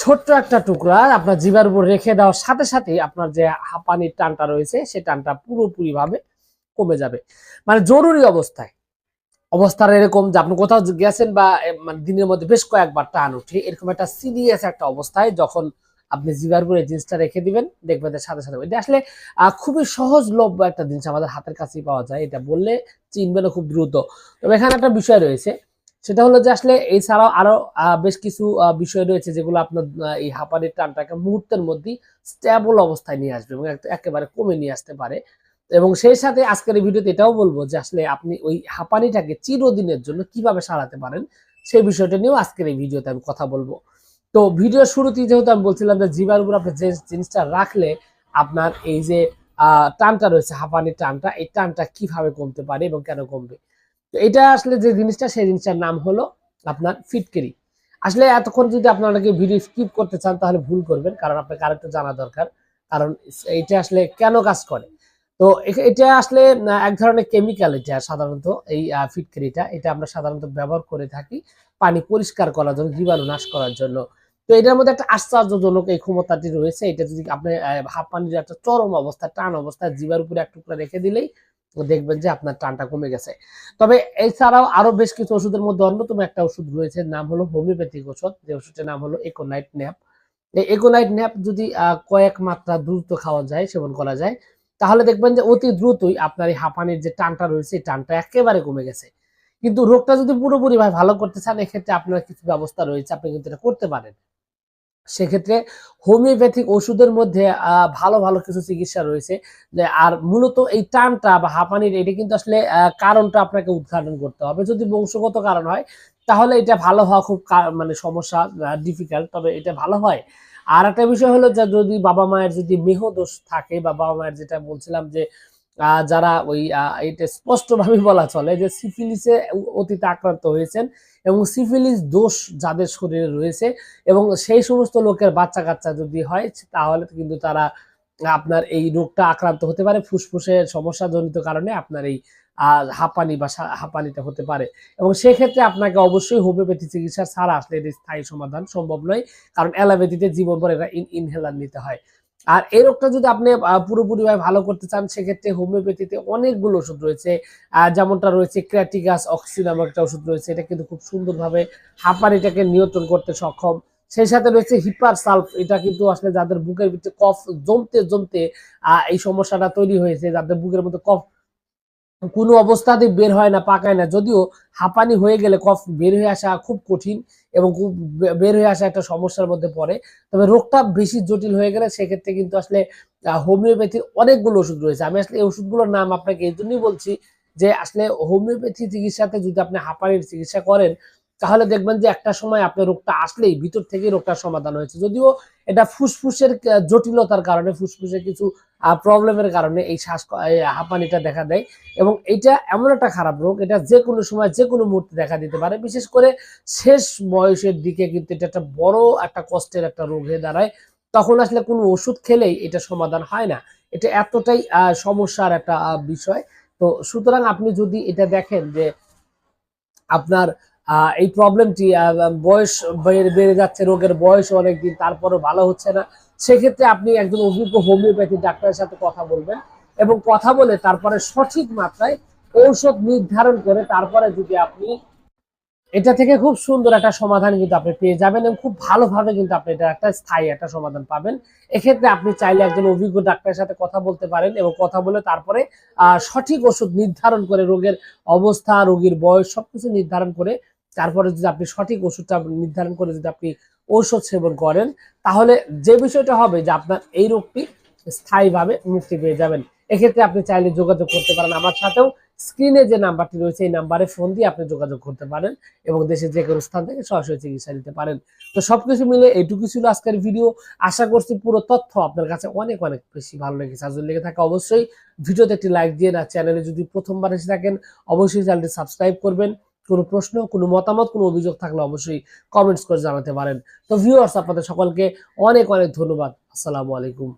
ছোট্ট একটা টুকরা আপনার জিভার উপর রেখে দেওয়ার সাথে সাথে আপনার যে হাঁপানির টানটা রয়েছে, সে টানটা পুরোপুরি ভাবে কমে যাবে। মানে জরুরি অবস্থায়। অবস্থার এরকম যে আপনি কোথাও গেছেন বা মানে দিনের মধ্যে বেশ কয়েকবার টান উঠে এরকম একটা সিরিয়াস একটা অবস্থায় যখন আপনি জিভার উপরে জিনিসটা রেখে দিবেন, দেখবেন সাথে সাথে এটা আসলে খুবই সহজলভ্য একটা জিনিস আমাদের হাতের কাছেই পাওয়া যায়, এটা বললে চিনবে না খুব দ্রুত। তবে এখানে একটা বিষয় রয়েছে সেটা হলো যে আসলে এছাড়াও আরও বেশ কিছু বিষয় রয়েছে যেগুলো আপনার এই হাঁপানির টানটাকে মুহূর্তের মধ্যেই স্ট্যাবল অবস্থায় নিয়ে আসবে এবং একেবারে কমে নিয়ে আসতে পারে। এবং সেই সাথে আজকের এই ভিডিওতে এটাও বলব যে আসলে আপনি ওই হাঁপানিটাকে চিরদিনের জন্য কীভাবে সারাতে পারেন, সেই বিষয়টা নিয়েও আজকের এই ভিডিওতে আমি কথা বলব। তো ভিডিওর শুরুতেই যেহেতু আমি বলছিলাম যে উপর আপনি যে জিনিসটা রাখলে আপনার এই যে টানটা রয়েছে, হাঁপানির টানটা, এই টানটা কীভাবে কমতে পারে এবং কেন কমবে? তো এটা আসলে যে জিনিসটা, সেই জিনিসটার নাম হলো আপনার ফিটকেরি। আসলে এতক্ষণ যদি আপনারা ভিডিও স্কিপ করতে চান, তাহলে ভুল করবেন, কারণ আপনাকে আরেকটু জানা দরকার। কারণ এটা আসলে কেন কাজ করে? তো এটা আসলে এক ধরনের কেমিক্যাল এটা সাধারণত এই ফিটকেরিটা। এটা আমরা সাধারণত ব্যবহার করে থাকি পানি পরিষ্কার করার জন্য, জীবাণু নাশ করার জন্য। তো এটার মধ্যে একটা আশ্চর্যজনক এই ক্ষমতাটি রয়েছে। এটা যদি আপনি হাঁপ পানির একটা চরম অবস্থা, টান অবস্থায় জিবার উপরে এক টুকরা রেখে দিলেই দেখবেন যে আপনার টানটা কমে গেছে। তবে এছাড়াও আরও বেশ কিছু ওষুধের মধ্যে অন্যতম একটা ওষুধ রয়েছে, নাম হলো হোমিওপ্যাথিক ওষুধ। যে ওষুধটির নাম হলো একোনাইট ন্যাপ এই একোনাইট ন্যাপ যদি কয়েক মাত্রা দ্রুত খাওয়া যায়, সেবন করা যায়, তাহলে দেখবেন যে অতি দ্রুতই আপনার এই হাঁপানির যে টানটা রয়েছে, এই টানটা একেবারে কমে গেছে। কিন্তু রোগটা যদি পুরোপুরি ভাবে ভালো করতে চান, এক্ষেত্রে আপনার কিছু ব্যবস্থা রয়েছে, আপনি কিন্তু এটা করতে পারেন। সেক্ষেত্রে হোমিওপ্যাথিক ওষুধের মধ্যে ভালো ভালো কিছু চিকিৎসা রয়েছে। আর মূলত এই টানটা বা হাঁপানির এটা কিন্তু আসলে কারণটা আপনাকে উদ্ঘাটন করতে হবে। যদি বংশগত কারণ হয়, তাহলে এটা ভালো হওয়া খুব মানে সমস্যা ডিফিকাল্ট তবে এটা ভালো হয়। আর একটা বিষয় হলো যে, যদি বাবা মায়ের যদি মেহদোষ থাকে বা বাবা মায়ের যেটা বলছিলাম যে যারা ওই এটা স্পষ্টভাবে বলা চলে যে সিফিলিসে অতীতে আক্রান্ত হয়েছেন এবং সিফিলিস দোষ যাদের শরীরে রয়েছে এবং সেই সমস্ত লোকের বাচ্চা কাচ্চা যদি হয়, তাহলে কিন্তু তারা আপনার এই রোগটা আক্রান্ত হতে পারে। ফুসফুসের সমস্যাজনিত কারণে আপনার এই হাঁপানি বা হাঁপানিটা হতে পারে। এবং সেক্ষেত্রে আপনাকে অবশ্যই হোমিওপ্যাথি চিকিৎসা ছাড়া আসলে এর স্থায়ী সমাধান সম্ভব নয়। কারণ অ্যালোপ্যাথিতে জীবন পর এটা ইনহেলার নিতে হয়। আর এই রোগটা যদি আপনি পুরোপুরি পুরোপুরিভাবে ভালো করতে চান, সেক্ষেত্রে হোমিওপ্যাথিতে অনেকগুলো ওষুধ রয়েছে। যেমনটা রয়েছে, ক্র্যাটিগাস অক্সি নামক একটা ওষুধ রয়েছে। এটা কিন্তু খুব সুন্দরভাবে হাঁপানিটাকে নিয়ন্ত্রণ করতে সক্ষম। সেই সাথে রয়েছে হিপার সালফ এটা কিন্তু আসলে যাদের বুকের ভিতরে কফ জমতে জমতে এই সমস্যাটা তৈরি হয়েছে। যাদের বুকের মধ্যে কফ কোনো অবস্থাতে বের হয় না, পাকায় না। যদিও হাঁপানি হয়ে গেলে কফ বের হয়ে আসা খুব কঠিন এবং খুব বের হয়ে আসা একটা সমস্যার মধ্যে পড়ে। তবে রোগটা বেশি জটিল হয়ে গেলে সেক্ষেত্রে কিন্তু আসলে হোমিওপ্যাথির অনেকগুলো ওষুধ রয়েছে। আমি আসলে এই ওষুধগুলোর নাম আপনাকে এই জন্যই বলছি যে, আসলে হোমিওপ্যাথি চিকিৎসাতে যদি আপনি হাঁপানির চিকিৎসা করেন তাহলে দেখবেন যে একটা সময় আপনার রোগটা আসলেই ভিতর থেকে রোগটার সমাধান হয়েছে। যদিও এটা ফুসফুসের জটিলতার কারণে, ফুসফুসের কিছু প্রবলেমের কারণে এই শ্বাস হাঁপানিটা দেখা দেয় এবং এটা এমন একটা খারাপ রোগ, এটা যে কোনো সময় যে কোনো মুহূর্তে দেখা দিতে পারে। বিশেষ করে শেষ বয়সের দিকে কিন্তু এটা একটা বড় একটা কষ্টের একটা রোগ হয়ে দাঁড়ায়। তখন আসলে কোনো ওষুধ খেলেই এটা সমাধান হয় না। এটা এতটাই সমস্যার একটা বিষয়। তো সুতরাং আপনি যদি এটা দেখেন যে আপনার এই প্রবলেমটি বয়স বেড়ে যাচ্ছে, রোগের বয়স অনেকদিন, তারপরও ভালো হচ্ছে না। সেক্ষেত্রে আপনি একজন অভিজ্ঞ হোমিওপ্যাথি ডাক্তারের সাথে কথা বলবেন এবং কথা বলে তারপরে সঠিক মাত্রায় ঔষধ নির্ধারণ করে তারপরে যদি আপনি এটা থেকে খুব সুন্দর একটা সমাধান কিন্তু আপনি পেয়ে যাবেন এবং খুব ভালোভাবে কিন্তু আপনি এটা একটা স্থায়ী একটা সমাধান পাবেন। এক্ষেত্রে আপনি চাইলে একজন অভিজ্ঞ ডাক্তারের সাথে কথা বলতে পারেন এবং কথা বলে তারপরে সঠিক ওষুধ নির্ধারণ করে রোগের অবস্থা, রোগীর বয়স সবকিছু নির্ধারণ করে তারপরে যদি আপনি সঠিক ওষুধটা নির্ধারণ করে যদি আপনি ঔষধ সেবন করেন, তাহলে যে বিষয়টা হবে যে আপনার এই রোগটি স্থায়ীভাবে মুক্তি পেয়ে যাবেন। এক্ষেত্রে আপনি চাইলে যোগাযোগ করতে পারেন আমার সাথেও। স্ক্রিনে যে নাম্বারটি রয়েছে, এই নাম্বারে ফোন দিয়ে আপনি যোগাযোগ করতে পারেন এবং দেশের যে কোনো স্থান থেকে সরাসরি চিকিৎসা নিতে পারেন। তো সবকিছু মিলে এইটুকু ছিল আজকের ভিডিও। আশা করছি পুরো তথ্য আপনার কাছে অনেক অনেক বেশি ভালো লেগেছে। আর যদি লেগে থাকে অবশ্যই ভিডিওতে একটি লাইক দিয়ে না, চ্যানেলে যদি প্রথমবার এসে থাকেন, অবশ্যই চ্যানেলটি সাবস্ক্রাইব করবেন। কোনো প্রশ্ন, কোনো মতামত, কোনো অভিযোগ থাকলে অবশ্যই কমেন্টস করে জানাতে পারেন। তো ভিউয়ার্স আপনাদের সকলকে অনেক অনেক ধন্যবাদ। আসসালামু আলাইকুম।